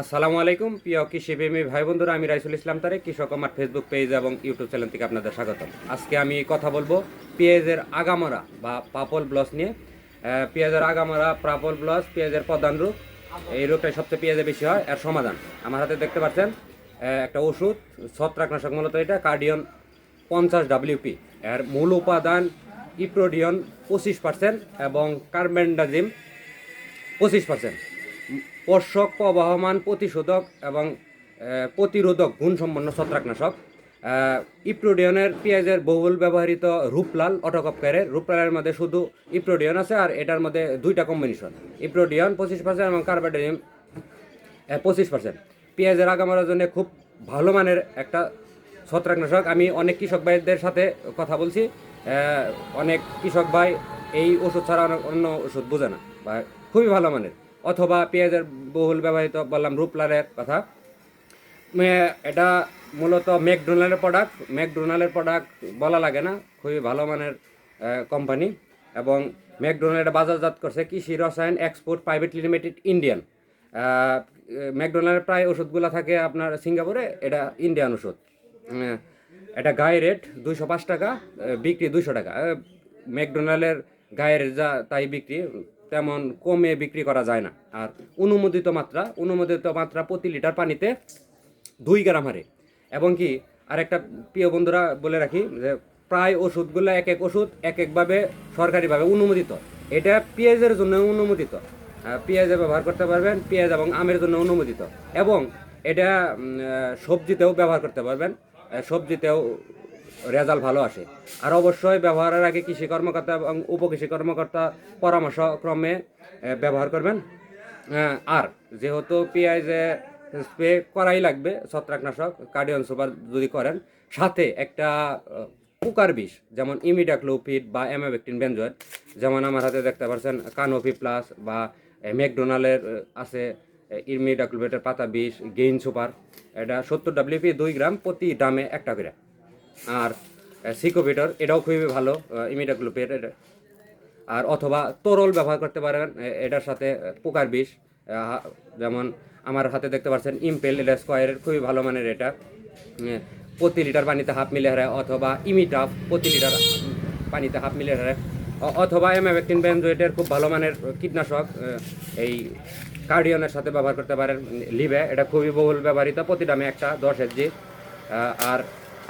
আসসালামু আলাইকুম, প্রিয় কৃষিপ্রেমী ভাই বন্ধুরা, আমি রাইসুল ইসলাম তারে কৃষক আমার ফেসবুক পেজ এবং ইউটিউব চ্যানেল থেকে আপনাদের স্বাগতম। আজকে আমি কথা বলব পেঁয়াজের আগামরা বা পাপল ব্লস নিয়ে। পেঁয়াজের আগামরা, পাপল ব্লস, পেঁয়াজের প্রধান রূপ। এই রোগটাই সবচেয়ে পেঁয়াজে বেশি হয়, এর সমাধান। আমার হাতে দেখতে পাচ্ছেন একটা ওষুধ, ছত্রাকনাশক মূলত এটা, কার্ডিয়ন পঞ্চাশ ডাব্লিউপি এর মূল উপাদান ইপ্রোডিয়ন পঁচিশ পার্সেন্ট এবং কার্বেন্ডাজিম পঁচিশ পার্সেন্ট পোষক প্রবাহমান, প্রতিশোধক এবং প্রতিরোধক গুণসম্পন্ন ছত্রাকনাশক। ইপ্রোডিয়নের পেঁয়াজের বহুল ব্যবহৃত রূপলাল অটোকপকারের রূপলালের মধ্যে শুধু ইপ্রোডিয়ন আছে আর এটার মধ্যে দুইটা কম্বিনেশন ইপ্রোডিয়ন পঁচিশ পার্সেন্ট এবং কার্বাডিয়াম পঁচিশ পার্সেন্ট পেঁয়াজের আগামার জন্য খুব ভালো মানের একটা ছত্রাকনাশক। আমি অনেক কৃষক ভাইদের সাথে কথা বলছি। অনেক কৃষক ভাই এই ওষুধ ছাড়া অন্য ওষুধ বোঝে না। বা খুবই ভালো মানের। অথবা পেঁয়াজের বহুল ব্যবহৃত, বললাম রূপলালের কথা। এটা মূলত ম্যাকডোনাল্ডের প্রোডাক্ট ম্যাকডোনাল্ডের প্রোডাক্ট বলা লাগে না, খুবই ভালো মানের কোম্পানি এবং ম্যাকডোনাল্ড বাজারজাত করছে কৃষি, রসায়ন এক্সপোর্ট প্রাইভেট লিমিটেড ইন্ডিয়ান ম্যাকডোনাল্ডের প্রায় ওষুধগুলো থাকে আপনার সিঙ্গাপুরে, এটা ইন্ডিয়ান ওষুধ। এটা গায়ে রেট দুইশো পাঁচ টাকা বিক্রি দুইশো টাকা। ম্যাকডোনাল্ডের গায়ের যা, তাই বিক্রি। তেমন কমে বিক্রি করা যায় না। আর অনুমোদিত মাত্রা অনুমোদিত মাত্রা প্রতি লিটার পানিতে দুই গ্রাম হারে। এবং কি, আরেকটা প্রিয় বন্ধুরা বলে রাখি যে, প্রায় ওষুধগুলো এক এক ওষুধ এক একভাবে সরকারিভাবে অনুমোদিত। এটা পেঁয়াজের জন্য অনুমোদিত। পেঁয়াজে ব্যবহার করতে পারবেন, পেঁয়াজ এবং আমের জন্য অনুমোদিত। এবং এটা সবজিতেও ব্যবহার করতে পারবেন। সবজিতেও রেজাল্ট ভালো আসে। আর অবশ্যই ব্যবহারের আগে কৃষি কর্মকর্তা এবং উপকৃষি কর্মকর্তা পরামর্শ ক্রমে ব্যবহার করবেন। আর যেহেতু পেঁয়াজে স্প্রে করাই লাগবে, ছত্রাকনাশক, কার্ডিয়ন সুপার যদি করেন, সাথে একটা পোকার বিষ, যেমন ইমিডাক্লোপিড বা অ্যামাবেক্টিন বেঞ্জয়েড যেমন আমার হাতে দেখতে পাচ্ছেন কানোপি প্লাস বা ম্যাকডোনাল্ডের আছে ইমিডাক্লোপিডের পাতা বিষ গেইন সুপার, এটা সত্তর ডাব্লিউপি দুই গ্রাম প্রতি ডামে একটা করে। আর সিকোপিটর এটাও খুবই ভালো ইমিডাক্লোপিড আর অথবা তরল ব্যবহার করতে পারেন এটার সাথে পোকার বিষ যেমন আমার হাতে দেখতে পাচ্ছেন ইম্পেল এটা স্কোয়ারের খুবই ভালো মানের এটা। প্রতি লিটার পানিতে হাফ মিলে হারায় অথবা ইমিটাফ প্রতি লিটার পানিতে হাফ মিলে হারে। অ- অথবা এমাভেক্টিন বেনজোয়েটের খুব ভালো মানের কীটনাশক এই কার্ডিয়নের সাথে ব্যবহার করতে পারেন লিভে এটা খুবই বহুল ব্যবহৃত প্রতি দামে একটা দশ এজি আর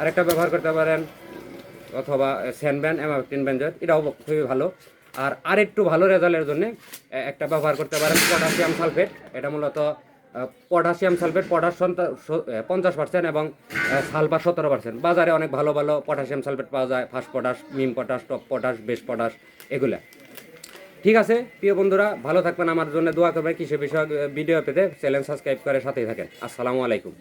আরেকটা ব্যবহার করতে পারেন, অথবা স্যানব্যান এমাভেক্টিন বেনজয়েট এটাও খুবই ভালো। আর আরেকটু ভালো রেজাল্টের জন্য একটা ব্যবহার করতে পারেন পটাশিয়াম সালফেট এটা মূলত পটাশিয়াম সালফেট পটাশ পঞ্চাশ পার্সেন্ট এবং সালফার সতেরো পার্সেন্ট বাজারে অনেক ভালো ভালো পটাশিয়াম সালফেট পাওয়া যায় ফার্স্ট পটাশ মিম potash top potash base potash এগুলা। ঠিক আছে, প্রিয় বন্ধুরা, ভালো থাকবেন আমার জন্য। দোয়া করবেন কৃষি বিষয়ক ভিডিও পেতে। চ্যানেল সাবস্ক্রাইব করে সাথেই থাকেন। আসসালামু আলাইকুম।